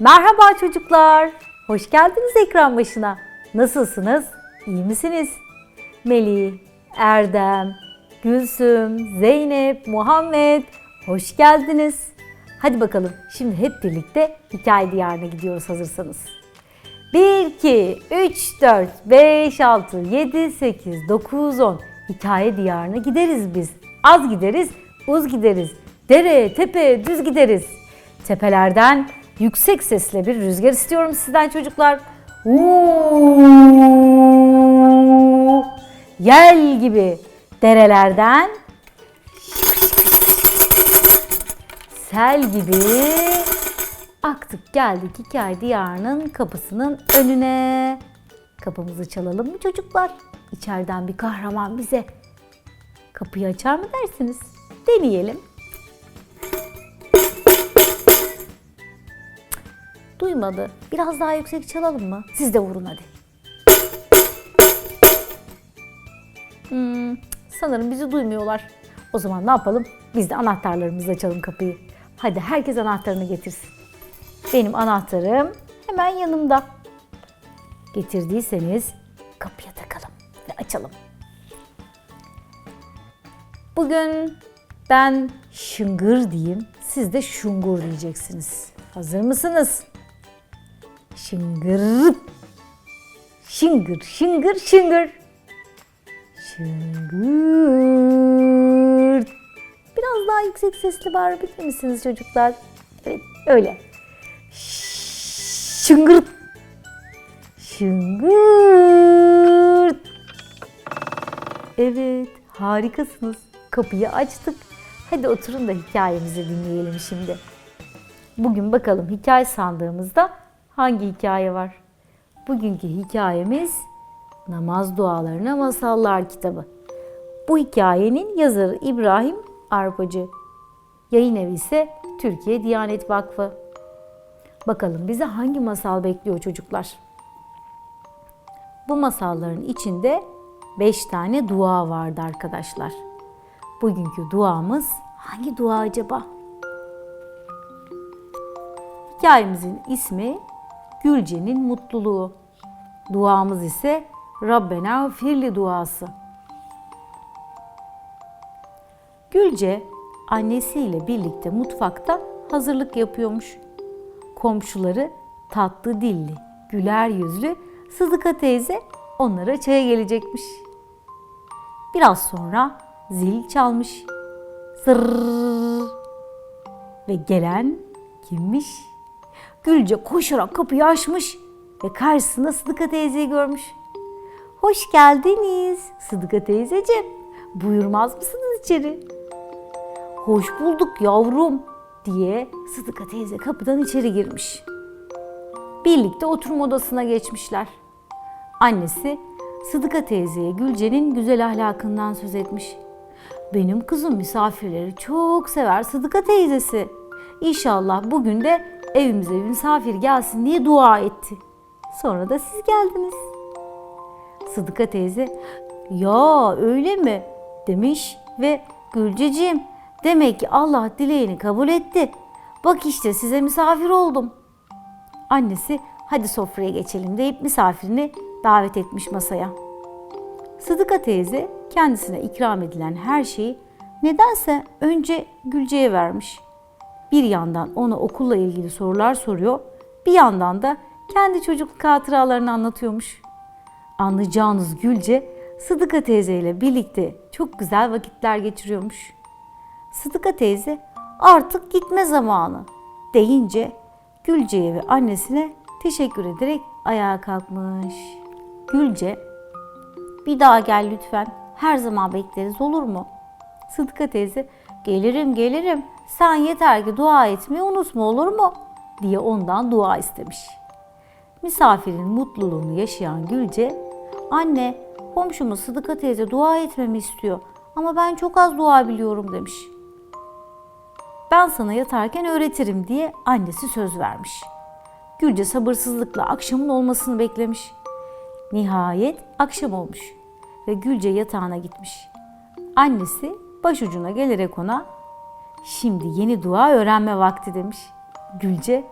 Merhaba çocuklar. Hoş geldiniz ekran başına. Nasılsınız? İyi misiniz? Melih, Erdem, Gülsüm, Zeynep, Muhammed hoş geldiniz. Hadi bakalım şimdi hep birlikte hikaye diyarına gidiyoruz hazırsanız. 1, 2, 3, 4, 5, 6, 7, 8, 9, 10 hikaye diyarına gideriz biz. Az gideriz, uz gideriz. Dere, tepe, düz gideriz. Tepelerden yüksek sesle bir rüzgar istiyorum sizden çocuklar. Uuu, yel gibi derelerden sel gibi aktık geldik hikaye diyarının kapısının önüne. Kapımızı çalalım mı çocuklar? İçeriden bir kahraman bize kapıyı açar mı dersiniz? Deneyelim. Duymadı. Biraz daha yüksek çalalım mı? Siz de vurun hadi. Hmm, sanırım bizi duymuyorlar. O zaman ne yapalım? Biz de anahtarlarımızla açalım kapıyı. Hadi herkes anahtarını getirsin. Benim anahtarım hemen yanımda. Getirdiyseniz kapıya takalım ve açalım. Bugün ben şıngır diyeyim, siz de şungur diyeceksiniz. Hazır mısınız? Şıngır. Şıngır, şıngır, şıngır. Şıngır. Biraz daha yüksek sesli bağırabilir misiniz çocuklar? Evet, öyle. Şıngır. Şıngır. Evet, harikasınız. Kapıyı açtık. Hadi oturun da hikayemizi dinleyelim şimdi. Bugün bakalım hikaye sandığımızda hangi hikaye var? Bugünkü hikayemiz Namaz Dualarına Masallar kitabı. Bu hikayenin yazarı İbrahim Arpacı. Yayın evi ise Türkiye Diyanet Vakfı. Bakalım bize hangi masal bekliyor çocuklar? Bu masalların içinde 5 tane dua vardı arkadaşlar. Bugünkü duamız hangi dua acaba? Hikayemizin ismi Gülce'nin mutluluğu. Duamız ise Rabbena firli duası. Gülce annesiyle birlikte mutfakta hazırlık yapıyormuş. Komşuları tatlı dilli, güler yüzlü Sıdıka teyze onlara çaya gelecekmiş. Biraz sonra zil çalmış. Zırrrr. Ve gelen kimmiş? Gülce koşarak kapıyı açmış ve karşısında Sıdıka teyzeyi görmüş. Hoş geldiniz Sıdıka teyzeciğim. Buyurmaz mısınız içeri? Hoş bulduk yavrum diye Sıdıka teyze kapıdan içeri girmiş. Birlikte oturma odasına geçmişler. Annesi Sıdıka teyzeye Gülce'nin güzel ahlakından söz etmiş. Benim kızım misafirleri çok sever Sıdıka teyzesi. İnşallah bugün de evimize bir misafir gelsin diye dua etti. Sonra da siz geldiniz. Sıdıka teyze, ya öyle mi demiş ve Gülceciğim demek ki Allah dileğini kabul etti. Bak işte size misafir oldum. Annesi hadi sofraya geçelim deyip misafirini davet etmiş masaya. Sıdıka teyze kendisine ikram edilen her şeyi nedense önce Gülce'ye vermiş. Bir yandan ona okulla ilgili sorular soruyor, bir yandan da kendi çocukluk hatıralarını anlatıyormuş. Anlayacağınız Gülce, Sıdıka teyze ile birlikte çok güzel vakitler geçiriyormuş. Sıdıka teyze artık gitme zamanı deyince Gülce'ye ve annesine teşekkür ederek ayağa kalkmış. Gülce, bir daha gel lütfen. Her zaman bekleriz olur mu? Sıdıka teyze, gelirim gelirim. Sen yeter ki dua etmeyi unutma olur mu? diye ondan dua istemiş. Misafirin mutluluğunu yaşayan Gülce, anne komşumuz Sıdıka teyze dua etmemi istiyor ama ben çok az dua biliyorum demiş. Ben sana yatarken öğretirim diye annesi söz vermiş. Gülce sabırsızlıkla akşamın olmasını beklemiş. Nihayet akşam olmuş ve Gülce yatağına gitmiş. Annesi başucuna gelerek ona şimdi yeni dua öğrenme vakti demiş. Gülce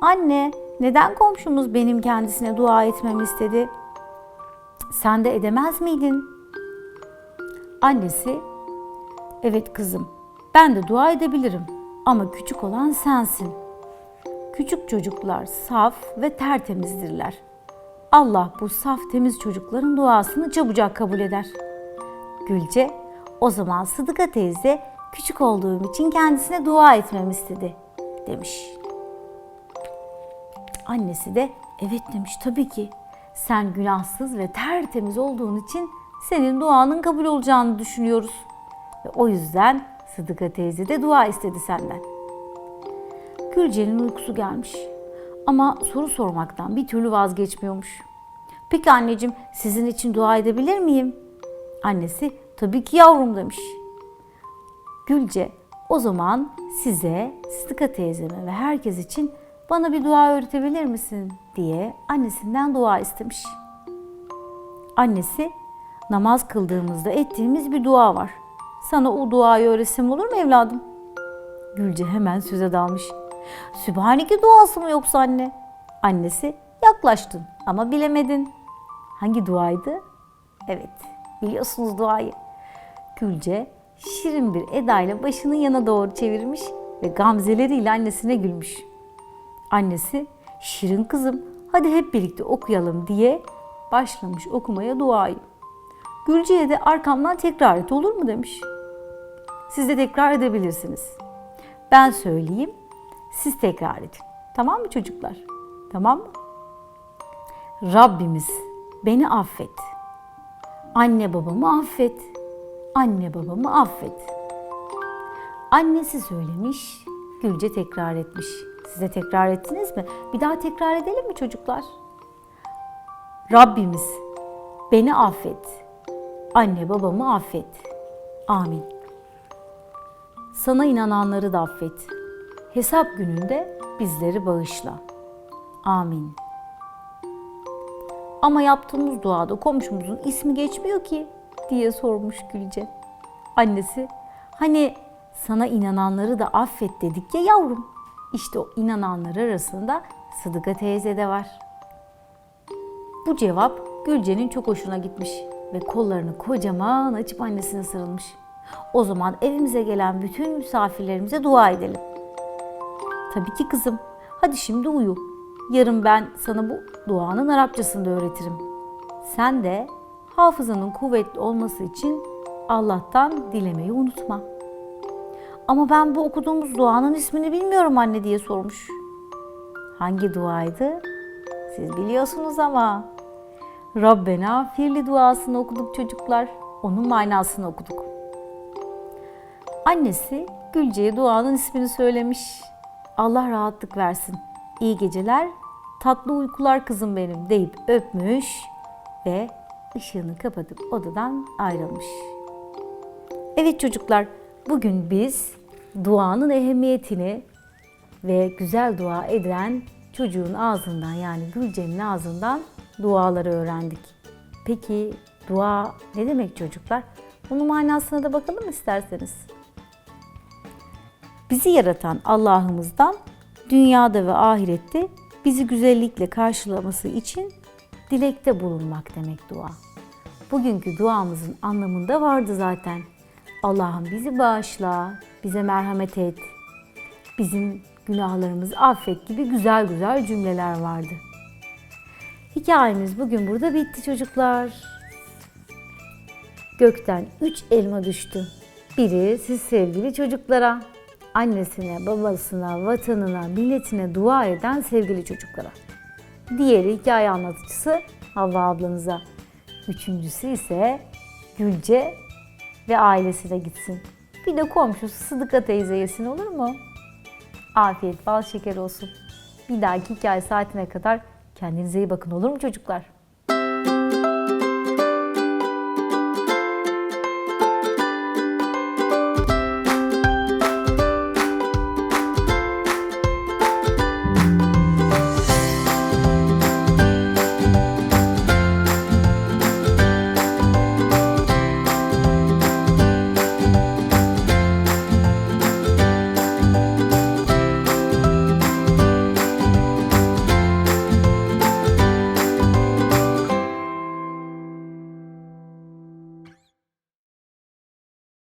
Anne, neden komşumuz benim kendisine dua etmemi istedi? Sen de edemez miydin? Annesi, evet kızım, ben de dua edebilirim ama küçük olan sensin. Küçük çocuklar saf ve tertemizdirler. Allah bu saf temiz çocukların duasını çabucak kabul eder. Gülce, o zaman Sıdıka teyze küçük olduğum için kendisine dua etmemi istedi demiş. Annesi de evet demiş tabii ki. Sen günahsız ve tertemiz olduğun için senin duanın kabul olacağını düşünüyoruz. Ve o yüzden Sıdıka teyze de dua istedi senden. Gülce'nin uykusu gelmiş. Ama soru sormaktan bir türlü vazgeçmiyormuş. Peki anneciğim sizin için dua edebilir miyim? Annesi tabii ki yavrum demiş. Gülce o zaman size Sıdıka teyzeme ve herkes için bana bir dua öğretebilir misin diye annesinden dua istemiş. Annesi namaz kıldığımızda ettiğimiz bir dua var. Sana o duayı öğretsem olur mu evladım? Gülce hemen söze dalmış. Sübhaneke duası mı yoksa anne? Annesi yaklaştın ama bilemedin. Hangi duaydı? Evet biliyorsunuz duayı. Gülce şirin bir edayla başını yana doğru çevirmiş ve gamzeleriyle annesine gülmüş. Annesi şirin kızım hadi hep birlikte okuyalım diye başlamış okumaya duayı. Gülce'ye de arkamdan tekrar et olur mu demiş. Siz de tekrar edebilirsiniz. Ben söyleyeyim, siz tekrar edin. Tamam mı çocuklar? Tamam mı? Rabbimiz beni affet. Anne babamı affet. Anne babamı affet. Annesi söylemiş, Gülce tekrar etmiş. Size tekrar ettiniz mi? Bir daha tekrar edelim mi çocuklar? Rabbimiz beni affet. Anne babamı affet. Amin. Sana inananları da affet. Hesap gününde bizleri bağışla. Amin. Ama yaptığımız duada komşumuzun ismi geçmiyor ki diye sormuş Gülce. Annesi hani sana inananları da affet dedik ya yavrum. İşte o inananlar arasında Sıdıka teyze de var. Bu cevap Gülce'nin çok hoşuna gitmiş ve kollarını kocaman açıp annesine sarılmış. O zaman evimize gelen bütün misafirlerimize dua edelim. Tabii ki kızım. Hadi şimdi uyu. Yarın ben sana bu duanın Arapçasını da öğretirim. Sen de hafızanın kuvvetli olması için Allah'tan dilemeyi unutma. Ama ben bu okuduğumuz duanın ismini bilmiyorum anne diye sormuş. Hangi duaydı? Siz biliyorsunuz ama. Rabbena firli duasını okuduk çocuklar. Onun manasını okuduk. Annesi Gülce'ye duanın ismini söylemiş. Allah rahatlık versin. İyi geceler, tatlı uykular kızım benim deyip öpmüş ve ışığını kapatıp odadan ayrılmış. Evet çocuklar, bugün biz duanın ehemmiyetini ve güzel dua eden çocuğun ağzından yani Gülce'nin ağzından duaları öğrendik. Peki dua ne demek çocuklar? Bunun manasına da bakalım isterseniz. Bizi yaratan Allah'ımızdan dünyada ve ahirette bizi güzellikle karşılaması için dilekte bulunmak demek dua. Bugünkü duamızın anlamında vardı zaten. Allah'ım bizi bağışla, bize merhamet et, bizim günahlarımızı affet gibi güzel güzel cümleler vardı. Hikayemiz bugün burada bitti çocuklar. Gökten üç elma düştü. Biri siz sevgili çocuklara, annesine, babasına, vatanına, milletine dua eden sevgili çocuklara. Diğeri hikaye anlatıcısı Havva ablanıza. Üçüncüsü ise Gülce ve ailesine gitsin. Bir de komşusu Sıdıka teyze yesin olur mu? Afiyet, bal şeker olsun. Bir dahaki hikaye saatine kadar kendinize iyi bakın olur mu çocuklar?